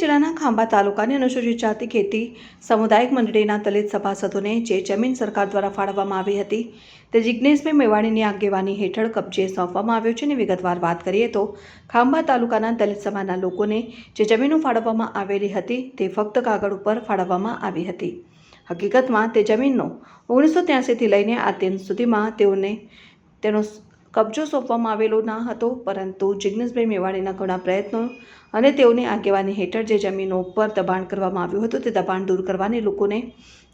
જિલ્લાના ખાંભા તાલુકાની અનુસૂચિત જાતિ ખેતી સામુદાયિક મંડળીના દલિત સભાસદોને જે જમીન સરકાર દ્વારા ફાળવવામાં આવી હતી, તે જિજ્ઞેશભાઈ મેવાણીની આગેવાની હેઠળ કબજે સોંપવામાં આવ્યો છે અને વિગતવાર વાત કરીએ તો, ખાંભા તાલુકાના દલિત સભાના લોકોને જે જમીનો ફાળવવામાં આવેલી હતી, તે ફક્ત કાગળ ઉપર ફાળવવામાં આવી હતી. હકીકતમાં તે જમીનનો ઓગણીસો ત્યાસીથી લઈને આ દિન સુધીમાં તેઓને તેનો કબજો સોંપવામાં આવેલો ન હતો, પરંતુ જિજ્ઞેશભાઈ મેવાણીના ઘણા પ્રયત્નો અને તેઓની આગેવાની હેઠળ જે જમીનો ઉપર દબાણ કરવામાં આવ્યું હતું, તે દબાણ દૂર કરવાની લોકોને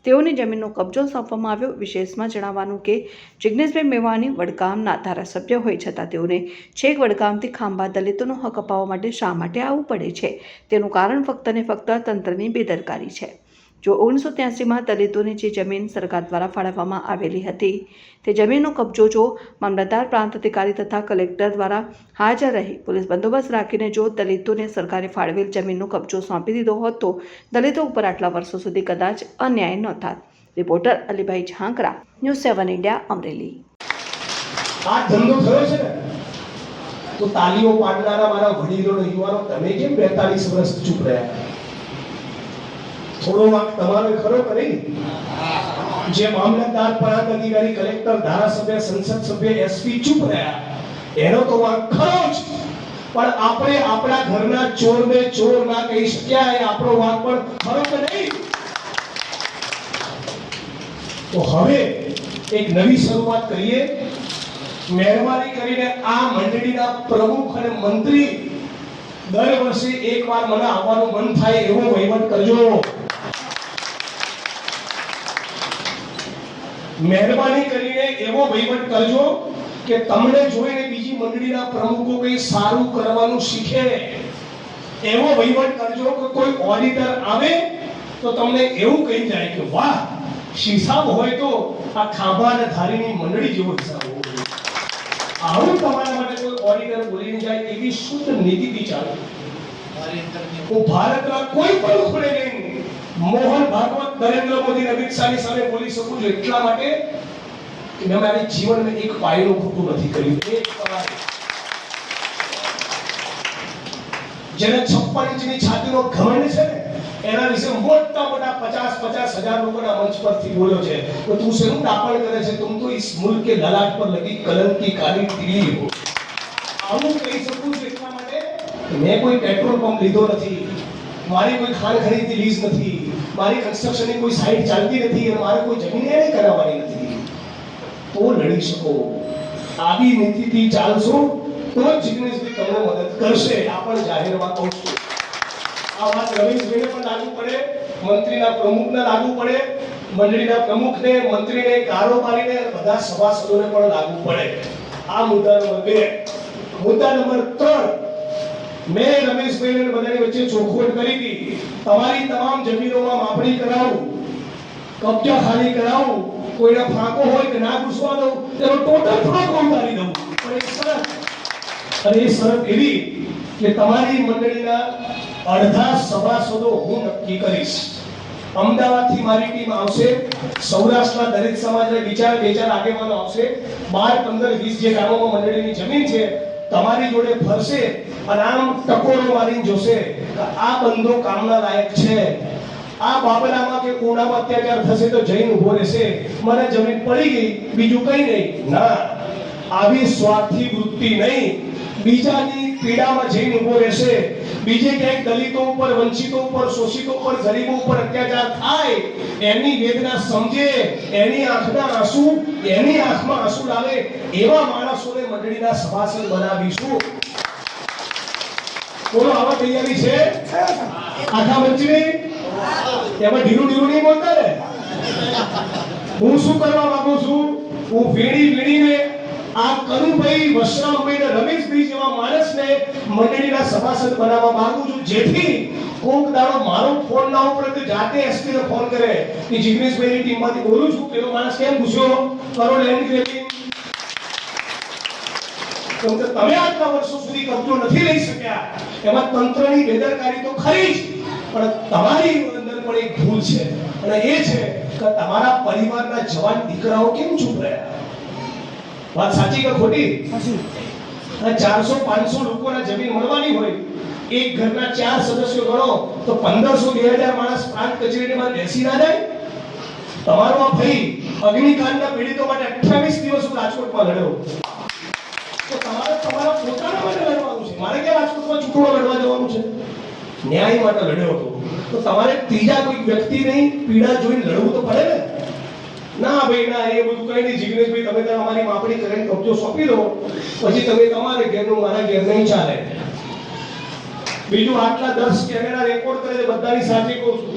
તેઓની જમીનનો કબજો સોંપવામાં આવ્યો, વિશેષમાં જણાવવાનું કે જિજ્ઞેશભાઈ મેવાણી વડગામના ધારાસભ્ય હોય છતાં તેઓને છેક વડગામથી ખાંભા દલિતોનો હક અપાવવા માટે શા માટે આવવું પડે છે? તેનું કારણ ફક્ત ને ફક્ત તંત્રની બેદરકારી છે. જો ઓગણીસો ત્યાસીમાં દલિતોને જે જમીન સરકાર દ્વારા ફાળવવામાં આવેલી હતી, તે જમીનનો કબજો જો મામલતદાર પ્રાંત અધિકારી તથા કલેક્ટર દ્વારા હાજર રહી પોલીસ બંદોબસ્ત રાખીને જો દલિતોને સરકારે ફાળવેલ જમીનનો કબજો સોંપી દીધો હોત તો દલિતો ઉપર આટલા વર્ષો સુધી કદાચ અન્યાય ન થાત. Reporter Alibhai Jhankra, news seven India, Amreli. આ ધંધો થયો છે ને, તો તાલીઓ પાડનારા મારા વડીલો યુવાનો, તમે કેમ બેતાલીસ વર્ષ ચૂપ રહ્યા? થોડો વાંક તમારે ખરો કે નહીં? જે મામલતદાર પ્રાંત અધિકારી, કલેક્ટર, ધારાસભ્ય, સંસદ સભ્ય, એસપી ચૂપ રહ્યા. એનો તો વાંક ખરો જ. પણ આપણે આપણા ઘરના ચોરને ચોર ના કહી શક્યા એ આપણો વાંક પણ ખરો કે નહીં? તો હવે એક નવી શરૂઆત કરીએ. મહેરબાની કરીને આ મંડળીના પ્રમુખ અને મંત્રી દર વર્ષે એકવાર મને આવવાનું મન થાય એવો વહીવટ કરજો. મહેરબાની કરીને એવો વહીવટ કરજો કે તમને જોઈને બીજી મંડળીના પ્રમુખો કંઈ સારું કરવાનું શીખે. એવો વહીવટ કરજો કે કોઈ ઓડિટર આવે તો તમને એવું કહી જાય કે વાહ શિસાબ હોય તો આ ખાંભા અને ધારીની મંડળી જેવો હિસાબ હોવો જોઈએ. આવું તમારા માટે કોઈ ઓડિટર બોલીને જાય એવી શુદ્ધ નીતિથી ચાલે. હું ભારતના કોઈ પણ ખૂણે જઈને મોહન ભાગવત નરેન્દ્ર મોદી અમિત શાહની સામે બોલી શકું છું એટલા માટે કે મેં મારી જીવનમાં એક પાયનું ખોટું નથી કર્યું, એક જેને છપ્પન ઇંચની છાતીનો ઘમંડ છે ને, એના વિશે મોટા મોટા પચાસ પચાસ હજાર લોકોના મંચ પરથી બોલ્યો છે તો તું શેનું ડાપણ કરે છે? તું તો ઇસ મુલ્ક કે લલાટ પર લગી કલંકી કાલી ટીલી હો. આવું કહી શકું છું એટલા માટે મેં કોઈ પેટ્રોલ પંપ લીધો નથી. મારી કોઈ ખાણ ખરીદી લીઝ નથી, મારી કન્સ્ટ્રક્શનની કોઈ સાઇટ ચાલતી નથી અને મારે કોઈ જમીન એને કરાવવાની નથી. તો લડી શકો. આવી નીતિથી ચાલશો તો જ જિગ્નેશભાઈ તમને મદદ કરશે, આ પણ જાહેરમાં કહું છું. આ વાત રમેશભાઈને પણ લાગુ પડે, મંત્રીના પ્રમુખને લાગુ પડે, મંડળીના પ્રમુખને, મંત્રીને કારોબારીને બધા સભાસદોને પણ લાગુ પડે. આ મુદ્દા નંબર બે. મુદ્દા નંબર ત્રણ. મેં રમેશભાઈ અને બધાની વચ્ચે ચોખવટ કરી હતી. તમારી તમામ જમીનોમાં માપણી કરાવું, કબજા ખાલી કરાવું, કોઈના ફાંકો હોય કે ના ઘૂસવા દઉં, તેનો ટોટલ ફાંકો ઉતારી દઉં. પણ એ શરત, અને એ શરત એવી કે તમારી મંડળીના અડધા સભાસદો હું નક્કી કરીશ. અમદાવાદથી મારી ટીમ આવશે, સૌરાષ્ટ્રના દરેક સમાજના વિચાર બે ચાર આગેવાનો આવશે. બાર, પંદર, વીસ જે ગામોમાં મંડળીની જમીન છે તમારી જોડે ફરશે અને આમ ટકોરો મારીને જોશે આ બંધો કામના લાયક છે. આ બાબલામાં કે કોણામાં અત્યાચાર થશે તો જઈને ઊભો રહેશે. મને જમીન પડી ગઈ, બીજું કંઈ નહીં. ના, આવી સ્વાર્થી વૃત્તિ નહીં. બીજાની પીડામાં જઈને ઊભો રહેશે. બીજે ક્યાંક દલિતો ઉપર, વંચિતો ઉપર, શોષિતો ઉપર, ગરીબો ઉપર અત્યાચાર થાય એની વેદના સમજે, એની આંખના આંસુ, એની આંખમાં આંસુ લાવે, એવા માણસોને મંડળીના સભાસદ બનાવીશું. બોલો, આવા તૈયારી છે? આખા મંચની? એમાં ઢીલું ઢીલું નહીં બોલતા ને? હું શું કરવા માંગુ છું? હું વીણી વીણીને આ કનુભાઈ વશરામભાઈ ને રમેશભાઈ જેવા માણસને મંડળીના સભાસદ બનાવવા માંગુ છું. જેથી કોક દાડો મારો ફોન ના ઉપર જાતે એસપી ને ફોન કરે કે જિગ્નેશભાઈની ટીમમાંથી બોલું છું. પેલો માણસ કેમ ગુસ્યો કરો લેન્ડ ગ્રેબિંગ કેમ કે તમે આટલા વર્ષો સુધી કબજો નથી લઈ શક્યા. એમાં તંત્રની બેદરકારી તો ખરી જ, પણ તમારી અંદર પણ એક ભૂલ છે. અને એ છે કે તમારા પરિવારના જવાન દીકરાઓ કેમ ચૂપ રહ્યા? વાત સાચી કે ખોટી? ચારસો પાંચસો લોકોને જમીન મળવાની હોય એક ઘરના ચાર સદસ્યો ગણો તો પંદરસો બે હજાર માણસ પ્રાંત કચેરીની બહાર બેસી ના જાય? તમારો આ ભાઈ અગ્નિકાંડના પીડિતો માટે 28 દિવસ હું રાજકોટમાં લડ્યો. તો તમારે તમારા પોતાના માટે લડવાનું છે. મારે ક્યાં રાજકોટમાં ચૂંટણો લડવા જવાનું છે? ન્યાય માટે લડ્યો હતો. તો તમારે ત્રીજા કોઈ વ્યક્તિની પીડા જોઈને લડવું તો પડે ને? ના ભાઈ, ના, એ બધું કઈ નહીં. જિગ્નેશભાઈ, તમે ત્યાં અમારી માપણી કરીને કબજો સોંપી દો. પછી તમે તમારે ઘેરનું, મારા ઘેર નહીં ચાલે. બીજું આટલા દસ કેમેરા રેકોર્ડ કરે છે, બધાની સાથે કહું છું.